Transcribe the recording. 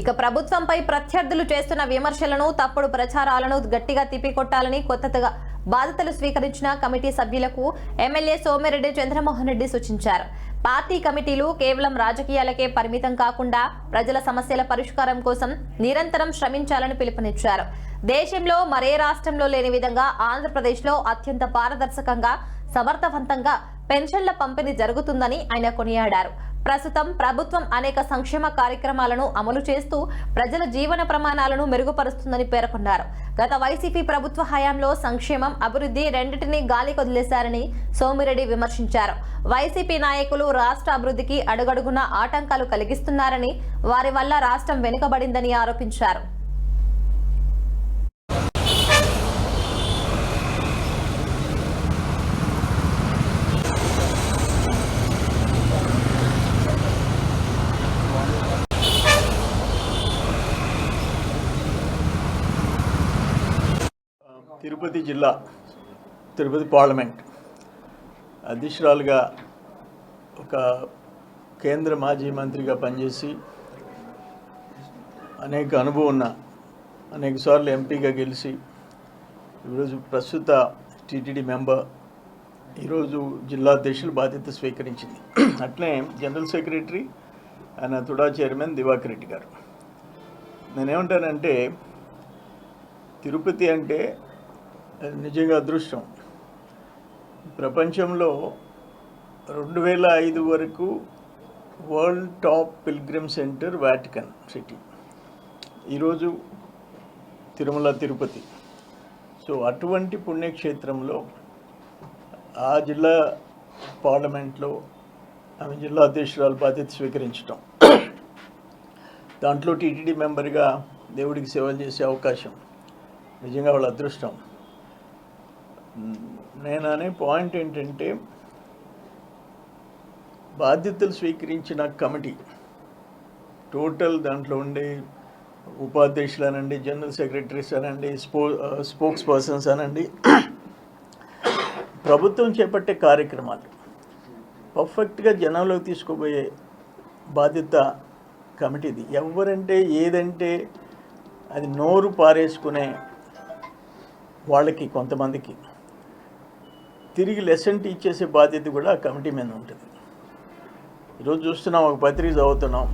ఇక ప్రభుత్వంపై ప్రత్యర్థులు చేస్తున్న విమర్శలను తప్పుడు ప్రచారాలను గట్టిగా తిప్పికొట్టాలని కొత్తగా బాధ్యతలు స్వీకరించిన కమిటీ సభ్యులకు ఎమ్మెల్యే సోమిరెడ్డి చంద్రమోహన్ రెడ్డి సూచించారు. పార్టీ కమిటీలు కేవలం రాజకీయాలకే పరిమితం కాకుండా ప్రజల సమస్యల పరిష్కారం కోసం నిరంతరం శ్రమించాలని పిలుపునిచ్చారు. దేశంలో మరే రాష్ట్రంలో లేని విధంగా ఆంధ్రప్రదేశ్లో అత్యంత పారదర్శకంగా సమర్థవంతంగా పెన్షన్ల పంపిణీ జరుగుతుందని ఆయన కొనియాడారు. ప్రస్తుతం ప్రభుత్వం అనేక సంక్షేమ కార్యక్రమాలను అమలు చేస్తూ ప్రజల జీవన ప్రమాణాలను మెరుగుపరుస్తుందని పేర్కొన్నారు. గత వైసీపీ ప్రభుత్వ హయాంలో సంక్షేమం అభివృద్ధి రెండింటినీ గాలి కొదిలేశారని సోమిరెడ్డి విమర్శించారు. వైసీపీ నాయకులు రాష్ట్ర అభివృద్ధికి అడుగడుగున ఆటంకాలు కలిగిస్తున్నారని వారి వల్ల రాష్ట్రం వెనుకబడిందని ఆరోపించారు. తిరుపతి జిల్లా తిరుపతి పార్లమెంట్ అధ్యక్షురాలుగా ఒక కేంద్ర మాజీ మంత్రిగా పనిచేసి అనేక అనుభవం ఉన్న అనేక సార్లు ఎంపీగా గెలిచి ఈరోజు ప్రస్తుత టీటీడీ మెంబర్ ఈరోజు జిల్లా అధ్యక్షులు బాధ్యత స్వీకరించింది. అట్లే జనరల్ సెక్రటరీ ఆయన తుడా చైర్మన్ దివాకర్ రెడ్డి గారు. నేనేమంటానంటే తిరుపతి అంటే నిజంగా అదృష్టం. ప్రపంచంలో రెండు వేల ఐదు వరకు world top pilgrim centre Vatican city. ఈరోజు తిరుమల తిరుపతి. సో అటువంటి పుణ్యక్షేత్రంలో ఆ జిల్లా పార్లమెంట్లో ఆమె జిల్లా అధ్యక్షురాలు బాధ్యత స్వీకరించడం దాంట్లో టీటీడీ మెంబర్గా దేవుడికి సేవలు చేసే అవకాశం. నిజంగా వాళ్ళ అదృష్టం. నేను అనే పాయింట్ ఏంటంటే బాధ్యతలు స్వీకరించిన కమిటీ టోటల్ దాంట్లో ఉండే ఉపాధ్యక్షులు అనండి జనరల్ సెక్రటరీస్ అనండి స్పో స్పోక్స్ పర్సన్స్ అనండి ప్రభుత్వం చేపట్టే కార్యక్రమాలు పర్ఫెక్ట్గా జనంలోకి తీసుకుపోయే బాధ్యత కమిటీది. ఎవరంటే ఏదంటే అది నోరు పారేసుకునే వాళ్ళకి కొంతమందికి. తిరిగి లెసన్ టీచ్ చేసే బాధ్యత కూడా ఆ కమిటీ మీద ఉంటుంది. ఈరోజు చూస్తున్నాం ఒక పత్రిక చదువుతున్నాం.